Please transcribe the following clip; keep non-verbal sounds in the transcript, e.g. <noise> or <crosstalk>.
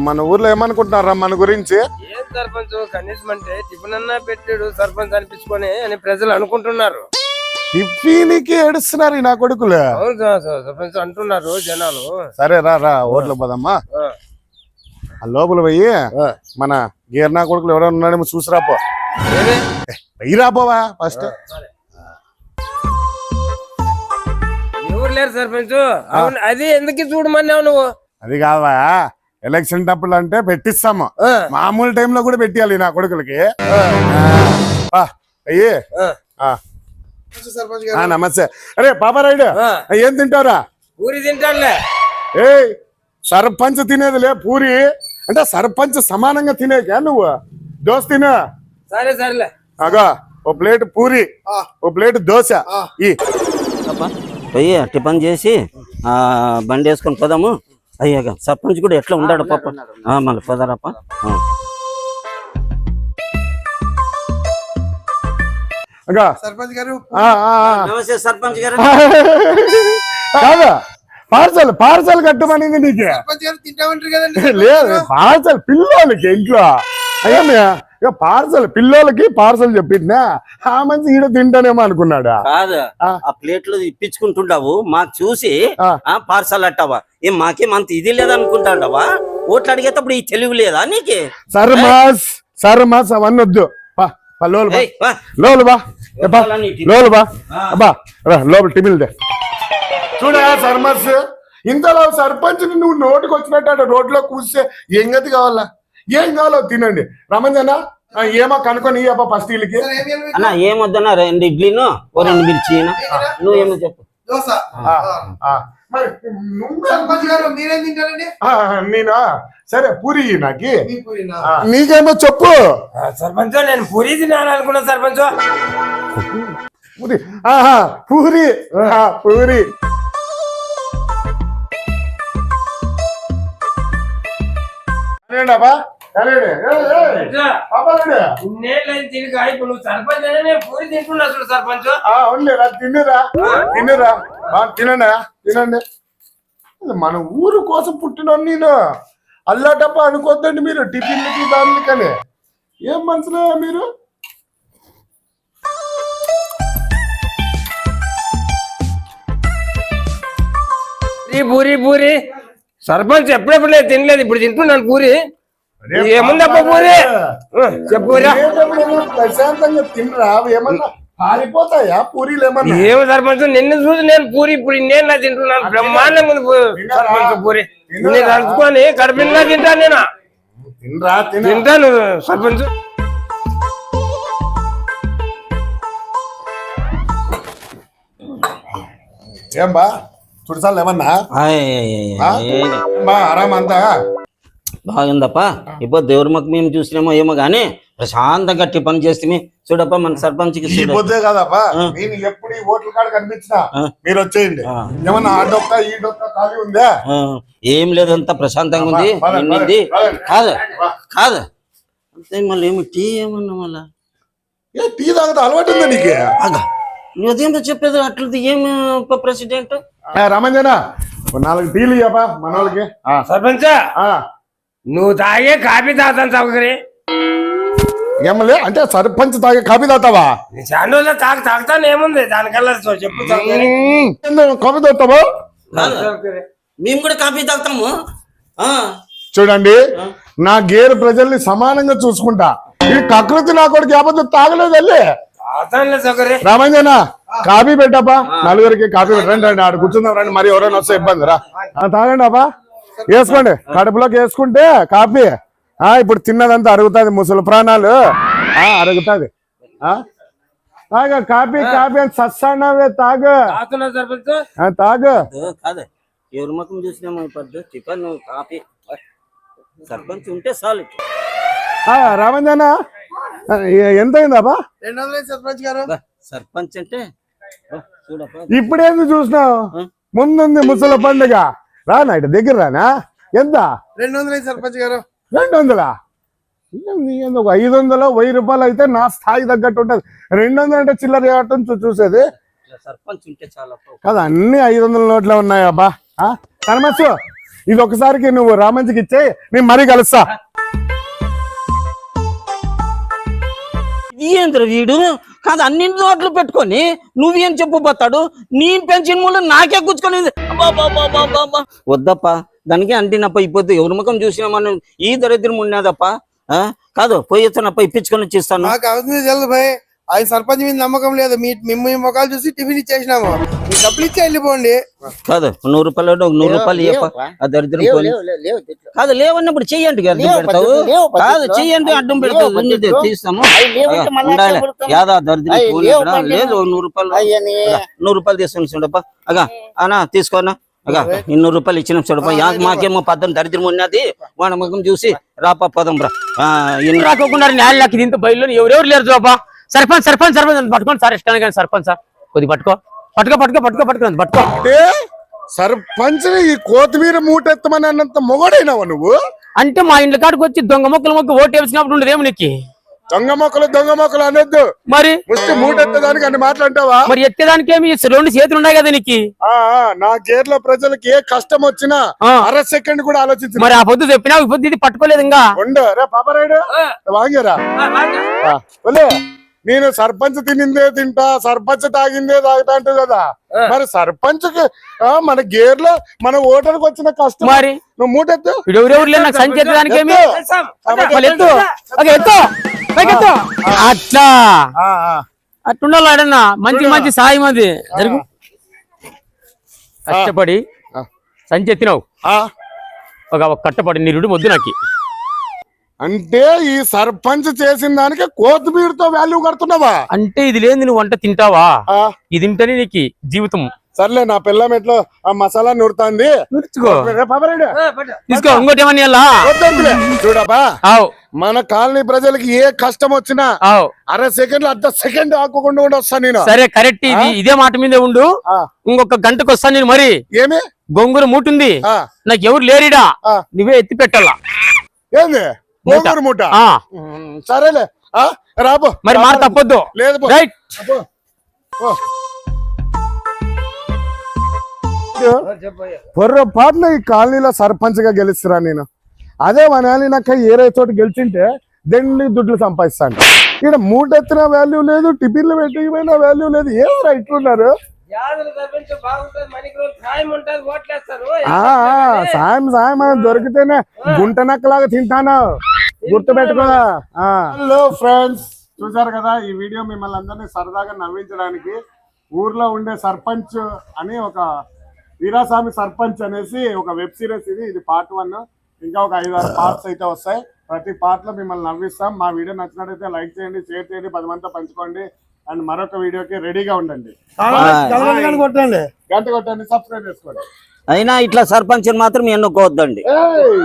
మన ఊర్లో ఏమనుకుంటున్నారా మన గురించి? ఏం సర్పంచ్ కనీసం అంటే టిఫిన్ అన్నా పెట్టాడు సర్పంచ్ అనిపించుకొని అని ప్రజలు అనుకుంటున్నారు. టిఫీనికి ఏడుస్తున్నారు ఈ నా కొడుకులు. అవును సర్పంచ్ అంటున్నారు జనాలు. సరే రా రా ఓట్లకు పోదమ్మా. ఆ, ఆ లోపల పోయి ఆ. మన గీర్ నా కొడుకులు ఎవరైనా ఉన్నాడేమో చూసి రాపో ఏది? వెయ్యి రాపోవా ఫస్ట్. ఎవరు లేరు సర్పంచ్? అవును అది ఎందుకు చూడమన్నావు నువ్వు? అది కావా ఎలక్షన్ టప్పులు అంటే పెట్టిస్తాము. మామూలు టైంలో కూడా పెట్టాలి నా కొడుకులకి. ఆ, అయ్యి. ఆ, ఆ. ఆ, నమస్తే. అరే పాపారాయుడు. ఏం తింటారా పూరి తింటాడులే ఏయ్ సర్పంచ్ తినేదిలే పూరి. అంటే సర్పంచ్ సమానంగా తినేకా నువ్వు? దోశ తినే. సరే సరేలే. అగా ఓ ప్లేట్ పూరి ఓ ప్లేట్ దోశ. ఈ. టిఫిన్ చేసి ఆ బండి వేసుకొని పోదాము. అయ్యాక సర్పంచ్ కూడా ఎట్లా ఉన్నాడు పాప. ఆ, మళ్ళీ. అగా. సర్పంచ్ గారు. నమస్తే సర్పంచ్ గారు. <laughs> కాదా? పార్సల్ పార్సల్ కట్టమనింది నీకు. సర్పంచ్ గారు తింటామంటారు కదండి. లేదు పార్సల్ పిల్లోలకి ఇంట్లో. అయ్యా ఇక పార్సల్ పిల్లోలకి పార్సల్ చెప్పిందా ఆ మంచి ఈడ తింటానేమో అనుకున్నాడా? కాదు ఆ. ఆ ప్లేట్లు ఇప్పించుకుంటుంటావు మాకు చూసి ఆ. ఆ పార్సల్ అట్టావా ఏం మాకేం అంత ఇది లేదనుకుంటాండవా? ఓట్లు అడిగేటప్పుడు ఈ తెలివి లేదా నీకు? సర్మాస్ సర్మాస్ అవన్నీ వద్దు. లోలు బా. లోలు బా బా, లోపల. లోలు బా. అబ్బా టిమిల్ దే. చూడా సర్మస్ ఇంతలో సర్పంచ్ నువ్వు నోటికి వచ్చినట్టు రోడ్లో కూర్చే ఏం గతి కావాలా? ఏం కావాలో తినండి. రమంజన ఏమో కనుకొని అబ్బా ఫస్ట్ వీళ్ళకి? అన్న ఏమొద్దన్నా రెండు ఇడ్లీను ఓ రెండు మిర్చి నువ్వేమో చెప్పు. మరి ఆ, నేనా? సరే పూరి నాకి. నీకేమో చెప్పు. సర్పంచ్ నేను పూరి తినాలి అనుకున్నా సర్పంచ్. పూరి ఆహా పూరి ఆ, పూరి? ఇప్పుడు సర్పంచ్ అనే పూరి తింటున్నా చూడు సర్పంచ్. ఆ, అవునులేరా తిన్నురా. తిన్నురా. ఆ, తినండి తినండి. మన ఊరు కోసం పుట్టిన నేను. అల్లాటప్ప అనుకోద్దండి మీరు టిఫిన్లకి దానికని ఏం మనసులో మీరు? పూరి పూరి పూరి. సర్పంచ్ ఎప్పుడెప్పుడు తినలేదు. ఇప్పుడు తింటున్నాను పూరి. ఏముందప్ప పూరి. చెప్పురా ప్రశాంతంగా తినరా? ఏమన్నా పారిపోతాయా? పూరీలు ఏమన్నా? ఏమి సర్పంచ్? నిన్ను చూసి నేను పూరి ఇప్పుడు నేను నా తింటున్నాను బ్రహ్మాండంగా సర్పంచ్ పూరి. నిన్ను తలుచుకొని కడుపునిలా తింటాను నేను. తినరా? తిన. తింటాను సర్పంచ్. ఏం బా చుడిసాలు ఏమన్నా ఆరామంతా? బాగుందప్ప? ఇప్పుడు దేవుడి మాకు మేము చూసినామో ఏమో గానీ ప్రశాంతంగా టిఫిన్ చేస్తే చూడప్ప మన సర్పంచ్కి ఈ చూడ పొద్దే కాదప్పా. నేను ఎప్పుడు ఈ ఓట్ల కాడ కనిపించినా. మీరు వచ్చేయండి. ఏమన్నా ఆ డొక్క ఈ డొక్క ఖాళీ ఉందా? ఆ, ఏం లేదు అంతా ప్రశాంతంగా ఉంది. నిండింది. కాదు కాదు. అంతే మళ్ళీ ఏమి టీ ఏమన్నా మళ్ళా? ఏ టీ తాగుతా అలవాటు ఉందా నీకు? ఆగా. నువ్వు అదేమో చెప్పేది? అట్లది ఏమి ప్రెసిడెంట్? ఏ, రమంజన నాలుగు టీలు ఇయ్యపా మన వాళ్ళకి ఆ, సర్పంచ్? ఆ. నువ్వు తాగే కాఫీ తాగుతాను సౌకర్యం. ఏమలే అంటే సర్పంచ్ తాగే కాఫీ తాగుతావా? చాలా రోజులు తాగు తాగుతాను ఏముంది? దానికల్లా చెప్పు సౌకర్యం. కాఫీ తాగుతావా. సౌకర్యం. మేము కూడా కాఫీ తాగుతాము. ఆ, చూడండి నా గేరు ప్రజల్ని సమానంగా చూసుకుంటా. ఈ కకృతి నా కొడుకు అబద్ధం తాగలేదు వెళ్ళి తాగుతానులే సౌకర్యం. రామంజన కాఫీ పెట్టప్పా. నలుగురికి కాఫీ పెట్ట రండి రండి ఆడ కూర్చుందాం రండి. మరి ఎవరైనా వస్తే ఇబ్బంది రా. ఆ, తాగండి అబ్బా. వేసుకోండి. కడుపులోకి వేసుకుంటే కాఫీ. ఆ ఇప్పుడు తిన్నదంతా అరుగుతుంది ముసలి ప్రాణాలు. ఆ అరుగుతుంది. ఆ? తాగ కాఫీ కాఫీ అని సస్తానవే తాగు. తాగు. కాదు, ఎవరి ముఖం చూసినామో ఇప్పుడు టిఫిన్ కాఫీ. సర్పంచ్ ఉంటే చాలు ఆ, రామంజన ఎంత రెండు వందలు సర్పంచ్ గారు. సర్పంచ్ అంటే ఇప్పుడేంది చూసినావు? ముందుంది ముసలి పండుగ. రానా ఇటు దగ్గర రానా? ఎంత? రెండు వందలు సర్పంచ్ గారు. రెండు వందలా ఒక ఐదు వందలు వెయ్యి రూపాయలు అయితే నా స్థాయి తగ్గట్టు ఉంటుంది. రెండు వందలు అంటే చిల్లర చేయటం చూ- చూసేది? సర్పంచ్ ఉంటే చాలప్ప కదా అన్ని ఐదు వందల నోట్లే ఉన్నాయి అబ్బా కనమచ్చు ఇది ఒకసారికి నువ్వు రామంచికి ఇచ్చే నేను మరీ కలుస్తా. ఏంద్ర వీడు? కాదు అన్ని నోట్లు పెట్టుకొని నువ్వేం చెప్పుపోతాడు నీ పెన్షన్ మూలం నాకే కూర్చుకొని వద్దప్ప. దానికి అంటినప్ప ఇప్పుడు ఎవరి ముఖం చూసినామని ఈ దరిద్రం ఉన్నదప్ప ఆ? కాదు పోయి ఇప్పించుకొని వచ్చిస్తాను. ఆయన సర్పంచ్ మీద నమ్మకం లేదు. మీ మేము మీ ముఖాలు చూసి టిఫిన్ ఇచ్చేసినాము. మీ డబ్బులు ఇచ్చి వెళ్ళిపోండి. కాదు నూరు రూపాయలు ఒక నూరు రూపాయలు. ఆ దరిద్రం. కాదు లేవన్నప్పుడు చెయ్యండి పెడతావు. కాదు చెయ్యండి అడ్డం పెడతావు తీస్తాము. ఉండాలి. యాదా దరిద్రం. లేదు నూరు రూపాయలు. నూరు రూపాయలు తీసుకొని చూడప్ప అగా అనా తీసుకోనా? అగా ఈ నూరు రూపాయలు ఇచ్చిన చూడప్ప మాకేమో పద్దం దరిద్రం ఉన్నది. వాడి ముఖం చూసి రాపా పదం రా ఆ, ఇన్ని రాకోకుండా నేలకి దీంతో బయలు ఎవరెవరు లేరు చూపా సర్పంచ్ సర్పంచ్ సర్పంచ్ పట్టుకోండి సార్ ఇష్టానికి కానీ సర్పంచ్? సార్ కొద్ది పట్టుకో. పట్టుకో పట్టుకో పట్టుకో పట్టుకో పట్టుకో. అంటే సర్పంచ్ ఈ కొత్తిమీర మూట ఎత్తమని అన్నంత మొగడైనావా నువ్వు? అంటే మా ఇంటి కాడికి వచ్చి దొంగ మొక్కలు మొక్క ఓటు వేసినప్పుడు ఉండదు ఏమి నీకు? దొంగ మొక్కలు దొంగ మొక్కలు అనొద్దు. మరి? ముష్టి మూట ఎత్తదానికి అన్ని మాట్లాంటావా మరి ఎత్తేదానికి ఏమి? రెండు చేతులు ఉన్నాయి కదా నీకు? ఆ, ఆ, నా గేర్ల ప్రజలకి ఏ కష్టం వచ్చినా ఆ. అర సెకండ్ కూడా ఆలోచించి. మరి ఆ పొద్దు చెప్పినా ఈ పొద్దు ఇది పట్టుకోలేదు ఇంకా. ఉండు రే పాపరాయుడు వాంగిరా. నేను సర్పంచ్ తినిందే తింటా సర్పంచ్ తాగిందే తాగుతా అంటావు కదా. మరి సర్పంచ్ మన గేర్లో మన ఓటర్కి వచ్చిన కష్టం. మరి? నువ్వు మూటెత్తు. అట్లా. ఆ, ఆ. అట్టుండాలి ఆడన్నా. మంచి మంచి సాయం అది. జరుగు. కష్టపడి ఆ. సంచి ఎత్తినావు ఆ, ఒక కట్టపడి నిరుడు వద్దు నాకు. అంటే ఈ సర్పంచ్ చేసిన దానికి కొత్తిమీరతో వాల్యూ కడుతున్నావా? అంటే ఇది లేని నువ్వు వంట తింటావా? ఆ, ఇది తింటేనే నీకు జీవితం. సర్లే నా పిల్లం ఎట్లా ఆ మసాలా తీసుకో ఇంకోటి. చూడబ్బా ఆవ్. మన కాలనీ ప్రజలకి ఏ కష్టం వచ్చినా అర సెకండ్ అర్ధ సెకండ్ ఆకుండా కూడా వస్తా నేను. సరే కరెక్ట్. ఇది ఇదే మాట మీదే ఉండు. ఆ, ఇంకొక గంటకు వస్తాను నేను మరి. ఏమి? గొంగుర మూటుంది. ఆ, నాకు ఎవరు లేరిడా. నువ్వే ఎత్తి పెట్టాలా? ఏంది? గోంగూర మూట. సరేలే. ఆ, రాబో మరి మాట తప్పొద్దు. లేదు. రైట్. ఈ కాలనీలో సర్పంచ్గా గెలుస్తురా నేను. అదే మన నాకు ఏ రైతోటి గెలిచింటే దెండి దుడ్లు సంపాదిస్తాను ఇక్కడ మూటెత్తిన వాల్యూ లేదు టిఫిన్లు పెట్టిపోయిన వాల్యూ లేదు. ఏం ఇట్లున్నారు? ఆ, ఆ, సాయం సాయం దొరికితేనే గుంట నక్కలాగా తింటాను. గుర్తు పెట్టుకో హలో ఫ్రెండ్స్ చూసారు కదా ఈ వీడియో మిమ్మల్ని అందరినీ సరదాగా నవ్వించడానికి ఊర్లో ఉండే సర్పంచ్ అని ఒక వీరాస్వామి సర్పంచ్ అనేసి ఒక వెబ్ సిరీస్ ఇది ఇది పార్ట్ వన్. ఇంకా ఒక ఐదు ఆరు పార్ట్స్ అయితే వస్తాయి. ప్రతి పార్ట్లో మిమ్మల్ని నవ్విస్తాం. మా వీడియో నచ్చినట్టయితే లైక్ చేయండి షేర్ చేయండి పది మందితో పంచుకోండి. అండ్ మరొక వీడియోకి రెడీగా ఉండండి. కొట్టండి. గంట కొట్టండి సబ్స్క్రైబ్ చేసుకోండి. అయినా ఇట్లా సర్పంచ్ మాత్రం ఎన్నుకోవద్దండి. ఏయ్!